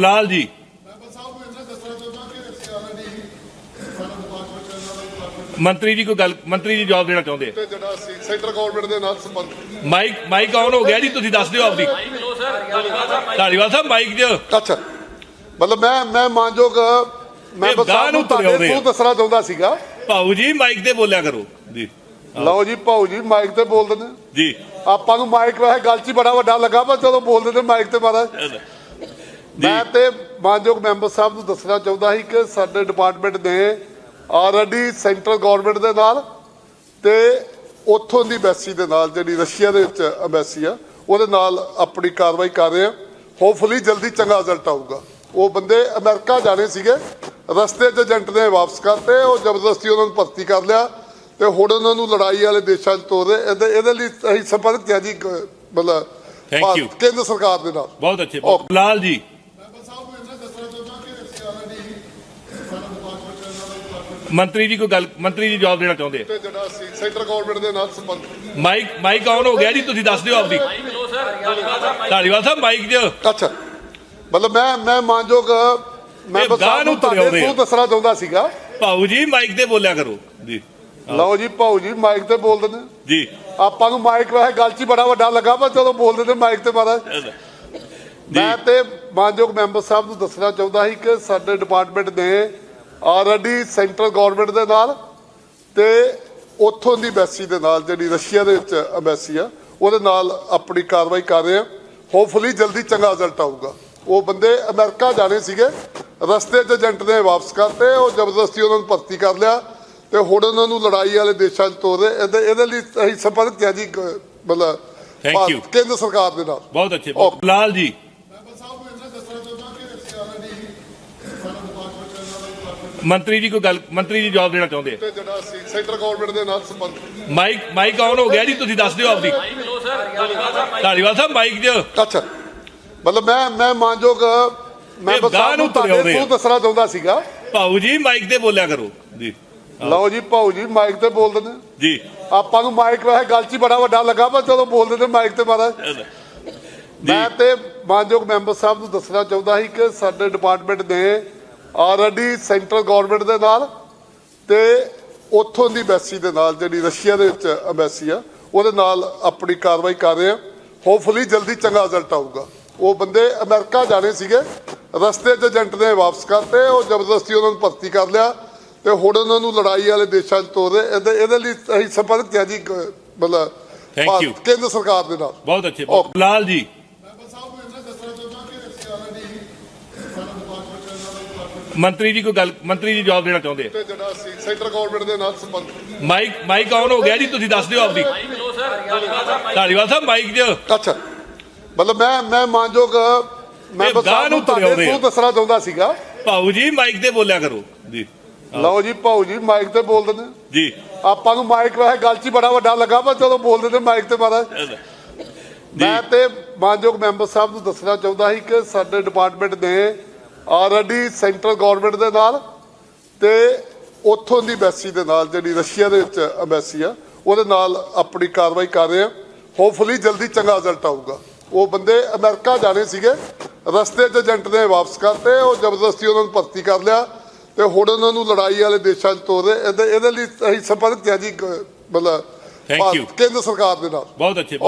ਲਾਲ ਜੀ। ਮੰਤਰੀ ਜੀ ਕੋਈ ਗੱਲ ਮੰਤਰੀ ਜੀ ਜਵਾਬ ਦੇਣਾ ਚਾਹੁੰਦੇ ਆ। ਤੇ ਜਿਹੜਾ ਸੈਂਟਰ ਗਵਰਨਮੈਂਟ ਦੇ ਨਾਲ ਸੰਬੰਧ ਮਾਈਕ ਮਾਈਕ ਆਨ ਹੋ ਗਿਆ ਜੀ ਤੁਸੀਂ ਦੱਸ ਦਿਓ ਆਪਦੀ। ਧਾਲੀਵਾਲ ਸਾਹਿਬ ਮਾਈਕ 'ਚ ਅੱਛਾ। ਮਤਲਬ ਮੈਂ ਮੈਂ ਮਾਨਯੋਗ ਗਾਂਹ ਸਾਹਿਬ ਨੂੰ ਤੁਹਾਡੇ। ਤੋਂ ਦੱਸਣਾ ਚਾਹੁੰਦਾ ਸੀਗਾ। ਭਾਊ ਜੀ ਮਾਈਕ ਤੇ ਬੋਲਿਆ ਕਰੋ। ਜੀ ਲਓ ਜੀ ਭਾਊ ਜੀ ਮਾਈਕ ਤੇ ਬੋਲ ਦਿੰਦੇ। ਜੀ। ਆਪਾਂ ਨੂੰ ਮਾਈਕ ਵੈਸੇ ਗੱਲ 'ਚ ਬੜਾ ਵੱਡਾ ਲੱਗਾ ਪਰ ਜਦੋਂ ਬੋਲ ਦਿੰਦੇ ਮਾਈਕ ਤੇ ਮਾਰਾ ਮੈਂ ਤੇ ਮਾਨਯੋਗ ਮੈਂਬਰ ਸਾਹਿਬ ਨੂੰ ਦੱਸਣਾ ਚਾਹੁੰਦਾ ਸੀ ਕਿ ਸਾਡੇ ਡਿਪਾਰਟਮੈਂਟ ਨੇ ਆਲਰੇਡੀ ਸੈਂਟਰ ਗਵਰਨਮੈਂਟ ਦੇ ਨਾਲ ਤੇ ਉੱਥੋਂ ਦੀ ਐਮਬੈਸੀ ਦੇ ਨਾਲ ਜਿਹੜੀ ਰਸ਼ੀਆ ਦੇ ਵਿੱਚ ਐਮਬੈਸੀ ਆ ਉਹਦੇ ਨਾਲ ਆਪਣੀ ਕਾਰਵਾਈ ਕਰ ਰਹੇ ਆ। ਹੋਪਫੁਲੀ ਜਲਦੀ ਚੰਗਾ ਰਿਜ਼ਲਟ ਆਊਗਾ। ਉਹ ਬੰਦੇ ਅਮਰੀਕਾ ਜਾਣੇ ਸੀਗੇ ਰਸਤੇ 'ਚ ਏਜੰਟ ਨੇ ਵਾਪਸ ਕਰਤੇ ਉਹ ਜ਼ਬਰਦਸਤੀ ਉਹਨਾਂ ਨੂੰ ਭਰਤੀ ਕਰ ਲਿਆ ਤੇ ਹੁਣ ਉਹਨਾਂ ਨੂੰ ਲੜਾਈ ਵਾਲੇ ਦੇਸ਼ਾਂ 'ਚ ਤੋਰ ਇਹਦੇ ਇਹਦੇ ਲਈ ਅਸੀਂ ਸੰਪਰਕ ਕਿਹਾ ਜੀ ਕ- ਮਤਲਬ you. ਭਾਰਤ- ਕੇਂਦਰ ਸਰਕਾਰ ਦੇ ਨਾਲ। ਬਹੁਤ ਅੱਛੇ। ਬਹੁਤ- ਲਾਲ ਜੀ ਮੈਂਬਰ ਸਾਹਿਬ ਨੂੰ ਇਹਨਾਂ ਦੱਸਣਾ ਚਾਹੁੰਦਾ ਕਿ ਅਸੀਂ ਆਲਰੇਡੀ ਸਾਡਾ ਡਿਪਾਰਟਮੈਂਟ ਇਹਨਾਂ ਦਾ department ਮੰਤਰੀ ਜੀ ਕੋਈ ਗੱਲ ਮੰਤਰੀ ਜੀ ਜਵਾਬ ਦੇਣਾ ਚਾਹੁੰਦੇ ਆ। ਤੇ ਜਿਹੜਾ ਸੀ ਸੈਂਟਰ ਗਵਰਨਮੈਂਟ ਦੇ ਨਾਲ ਸੰਬੰਧ ਮਾਈਕ ਮਾਈਕ ਆਨ ਹੋ ਗਿਆ ਜੀ ਤੁਸੀਂ ਦੱਸ ਦਿਓ ਆਪਦੀ। ਧਾਲੀਵਾਲ ਸਾਹਿਬ ਮਾਈਕ 'ਚ ਅੱਛਾ। ਮਤਲਬ ਮੈਂ ਮੈਂ ਮਾਨਯੋਗ ਗਾਂਹ ਸਾਹਿਬ ਨੂੰ ਤੁਹਾਡੇ। ਤੋਂ ਦੱਸਣਾ ਚਾਹੁੰਦਾ ਸੀਗਾ। ਭਾਊ ਜੀ ਮਾਈਕ ਤੇ ਬੋਲਿਆ ਕਰੋ। ਜੀ। ਲਓ ਜੀ ਭਾਊ ਜੀ ਮਾਈਕ ਤੇ ਬੋਲ ਦਿੰਦੇ ਜੀ। ਆਪਾਂ ਨੂੰ ਮਾਈਕ ਵੈਸੇ ਗੱਲ 'ਚ ਬੜਾ ਵੱਡਾ ਲੱਗਾ ਪਰ ਜਦੋਂ ਬੋਲ ਦਿੰਦੇ ਮਾਈਕ ਤੇ ਮਾਰਾ ਜੀ ਮੈਂ ਤੇ ਮਾਨਯੋਗ ਮੈਂਬਰ ਸਾਹਿਬ ਨੂੰ ਦੱਸਣਾ ਚਾਹੁੰਦਾ ਸੀ ਕਿ ਸਾਡੇ ਡਿਪਾਰਟਮੈਂਟ ਨੇ ਆਲਰੇਡੀ ਸੈਂਟਰ ਗਵਰਨਮੈਂਟ ਦੇ ਨਾਲ ਤੇ ਉੱਥੋਂ ਦੀ ਐਮਬੈਸੀ ਦੇ ਨਾਲ ਜਿਹੜੀ ਰਸ਼ੀਆ ਦੇ ਵਿੱਚ ਐਮਬੈਸੀ ਆ ਉਹਦੇ ਨਾਲ ਆਪਣੀ ਕਾਰਵਾਈ ਕਰ ਰਹੇ ਆ। ਹੋਪਫੁਲੀ ਜਲਦੀ ਚੰਗਾ ਰਿਜ਼ਲਟ ਆਊਗਾ। ਉਹ ਬੰਦੇ ਅਮਰੀਕਾ ਜਾਣੇ ਸੀਗੇ ਰਸਤੇ 'ਚ ਏਜੰਟ ਨੇ ਵਾਪਸ ਕਰਤੇ ਉਹ ਜ਼ਬਰਦਸਤੀ ਉਹਨਾਂ ਨੂੰ ਭਰਤੀ ਕਰ ਲਿਆ ਤੇ ਹੁਣ ਉਹਨਾਂ ਨੂੰ ਲੜਾਈ ਵਾਲੇ ਦੇਸ਼ਾਂ 'ਚ ਤੋਰ ਰਹੇ। ਇਹਦੇ ਇਹਦੇ ਲਈ ਅਸੀਂ ਸੰਪਰਕ ਕਿਹਾ ਜੀ ਮਤਲਬ you. ਭਾਰਤ- ਕੇਂਦਰ ਸਰਕਾਰ ਦੇ ਨਾਲ। ਬਹੁਤ ਅੱਛੇ। ਬਹੁਤ- ਲਾਲ ਜੀ ਮੈਂਬਰ ਸਾਹਿਬ ਨੂੰ ਇਹਨਾਂ ਦੱਸਣਾ ਚਾਹੁੰਦਾ ਕਿ ਅਸੀਂ ਆਲਰੇਡੀ ਸਾਡਾ ਡਿਪਾਰਟਮੈਂਟ ਇਹਨਾਂ ਦਾ department ਮੰਤਰੀ ਜੀ ਕੋਈ ਗੱਲ ਮੰਤਰੀ ਜੀ ਜਵਾਬ ਦੇਣਾ ਚਾਹੁੰਦੇ ਆ। ਤੇ ਜਿਹੜਾ ਸੀ ਸੈਂਟਰ ਗਵਰਨਮੈਂਟ ਦੇ ਨਾਲ ਸੰਬੰਧ ਮਾਈਕ ਮਾਈਕ ਆਨ ਹੋ ਗਿਆ ਜੀ ਤੁਸੀਂ ਦੱਸ ਦਿਓ ਆਪਦੀ। ਧਾਲੀਵਾਲ ਸਾਹਿਬ ਮਾਈਕ। 'ਚ। ਅੱਛਾ। ਮਤਲਬ ਮੈਂ ਮੈਂ ਮਾਨਯੋਗ ਗਾਂਹ ਸਾਹਿਬ ਨੂੰ ਨੂੰ ਤੁਰੇ ਤੁਹਾਡੇ ਆਉਂਦੇ ਆ। ਤੋਂ ਦੱਸਣਾ ਚਾਹੁੰਦਾ ਸੀਗਾ। ਭਾਊ ਜੀ ਮਾਈਕ ਤੇ ਬੋਲਿਆ ਕਰੋ। ਜੀ। ਲਓ ਜੀ ਭਾਊ ਜੀ ਮਾਈਕ ਤੇ ਬੋਲ ਦਿੰਦੇ। ਜੀ। ਆਪਾਂ ਨੂੰ ਮਾਈਕ ਵੈਸੇ ਗੱਲ 'ਚ ਹੀ ਬੜਾ ਵੱਡਾ ਲੱਗਾ ਪਰ ਜਦੋਂ ਬੋਲ ਦਿੰਦੇ ਮਾਈਕ ਤੇ ਮਾਰਾ ਮੈਂ ਤੇ ਮਾਨਯੋਗ ਮੈਂਬਰ ਸਾਹਿਬ ਨੂੰ ਦੱਸਣਾ ਚਾਹੁੰਦਾ ਸੀ ਕਿ ਸਾਡੇ ਡਿਪਾਰਟਮੈਂਟ ਨੇ ਆਲਰੇਡੀ ਸੈਂਟਰ ਗਵਰਨਮੈਂਟ ਦੇ ਨਾਲ ਤੇ ਉੱਥੋਂ ਦੀ ਐਮਬੈਸੀ ਦੇ ਨਾਲ ਜਿਹੜੀ ਰਸ਼ੀਆ ਦੇ ਵਿੱਚ ਐਮਬੈਸੀ ਆ ਉਹਦੇ ਨਾਲ ਆਪਣੀ ਕਾਰਵਾਈ ਕਰ ਰਹੇ ਆ। ਹੋਪਫੁਲੀ ਜਲਦੀ ਚੰਗਾ ਰਿਜ਼ਲਟ ਆਊਗਾ। ਉਹ ਬੰਦੇ ਅਮਰੀਕਾ ਜਾਣੇ ਸੀਗੇ ਰਸਤੇ 'ਚ ਏਜੰਟ ਨੇ ਵਾਪਸ ਕਰਤੇ ਉਹ ਜ਼ਬਰਦਸਤੀ ਉਹਨਾਂ ਨੂੰ ਭਰਤੀ ਕਰ ਲਿਆ ਤੇ ਹੁਣ ਉਹਨਾਂ ਨੂੰ ਲੜਾਈ ਵਾਲੇ ਦੇਸ਼ਾਂ 'ਚ ਤੋਰ ਇਹਦੇ ਇਹਦੇ ਲਈ ਅਸੀਂ ਸੰਪਰਕ ਕਿਹਾ ਜੀ ਮਤਲਬ ਭਾਰਤ- you. ਕੇਂਦਰ ਸਰਕਾਰ ਦੇ ਨਾਲ। ਬਹੁਤ ਅੱਛੇ ਬਹੁਤ- ਲਾਲ ਜੀ ਮੈਂਬਰ ਸਾਹਿਬ ਨੂੰ ਇਹਨਾਂ ਦੱਸਣਾ ਚਾਹੁੰਦਾ ਕਿ ਅਸੀਂ ਆਲਰੇਡੀ ਸਾਡਾ ਡਿਪਾਰਟਮੈਂਟ ਇਹਨਾਂ ਦਾ department ਮੰਤਰੀ ਜੀ ਕੋਈ ਗੱਲ ਮੰਤਰੀ ਜੀ ਜਵਾਬ ਦੇਣਾ ਚਾਹੁੰਦੇ ਆ। ਤੇ ਜਿਹੜਾ ਸੀ ਸੈਂਟਰ ਗਵਰਨਮੈਂਟ ਦੇ ਨਾਲ ਸੰਬੰਧ ਮਾਈਕ ਮਾਈਕ ਆਨ ਹੋ ਗਿਆ ਜੀ ਤੁਸੀਂ ਦੱਸ ਦਿਓ ਆਪਦੀ। ਧਾਲੀਵਾਲ ਸਾਹਿਬ ਮਾਈਕ 'ਚ ਅੱਛਾ। ਮਤਲਬ ਮੈਂ ਮੈਂ ਮਾਨਯੋਗ ਗਾਂਹ ਸਾਹਿਬ ਨੂੰ ਨੂੰ ਤੁਰੇ ਤੁਹਾਡੇ ਆਉਂਦੇ ਆ। ਤੋਂ ਦੱਸਣਾ ਚਾਹੁੰਦਾ ਸੀਗਾ। ਭਾਊ ਜੀ ਮਾਈਕ ਤੇ ਬੋਲਿਆ ਕਰੋ। ਜੀ। ਲਓ ਜੀ ਭਾਊ ਜੀ ਮਾਈਕ ਤੇ ਬੋਲ ਦਿੰਦੇ ਜੀ। ਆਪਾਂ ਨੂੰ ਮਾਈਕ ਵੈਸੇ ਗੱਲ 'ਚ ਹੀ ਬੜਾ ਵੱਡਾ ਲੱਗਾ ਪਰ ਜਦੋਂ ਬੋਲ ਦਿੰਦੇ ਮਾਈਕ ਤੇ ਮਾਰਾ ਮੈਂ ਤੇ ਮਾਨਯੋਗ ਮੈਂਬਰ ਸਾਹਿਬ ਨੂੰ ਦੱਸਣਾ ਚਾਹੁੰਦਾ ਸੀ ਕਿ ਸਾਡੇ ਡਿਪਾਰਟਮੈਂਟ ਨੇ ਆਲਰੇਡੀ ਸੈਂਟਰ ਗਵਰਨਮੈਂਟ ਦੇ ਨਾਲ ਤੇ ਉੱਥੋਂ ਦੀ ਐਮਬੈਸੀ ਦੇ ਨਾਲ ਜਿਹੜੀ ਰਸ਼ੀਆ ਦੇ ਵਿੱਚ ਐਮਬੈਸੀ ਆ ਉਹਦੇ ਨਾਲ ਆਪਣੀ ਕਾਰਵਾਈ ਕਰ ਰਹੇ ਆ। ਹੋਪਫੁਲੀ ਜਲਦੀ ਚੰਗਾ ਰਿਜ਼ਲਟ ਆਊਗਾ। ਉਹ ਬੰਦੇ ਅਮਰੀਕਾ ਜਾਣੇ ਸੀਗੇ ਰਸਤੇ 'ਚ ਏਜੰਟ ਨੇ ਵਾਪਸ ਕਰਤੇ ਉਹ ਜ਼ਬਰਦਸਤੀ ਉਹਨਾਂ ਨੂੰ ਭਰਤੀ ਕਰ ਲਿਆ ਤੇ ਹੁਣ ਉਹਨਾਂ ਨੂੰ ਲੜਾਈ ਵਾਲੇ ਦੇਸ਼ਾਂ 'ਚ ਤੋਰ ਰਹੇ। ਇਹਦੇ ਇਹਦੇ ਲਈ ਅਸੀਂ ਸੰਪਰਕ ਜੀ ਮਤਲਬ ਕੇਂਦਰ ਸਰਕਾਰ ਦੇ ਨਾਲ। ਬਹੁਤ ਅੱਛੇ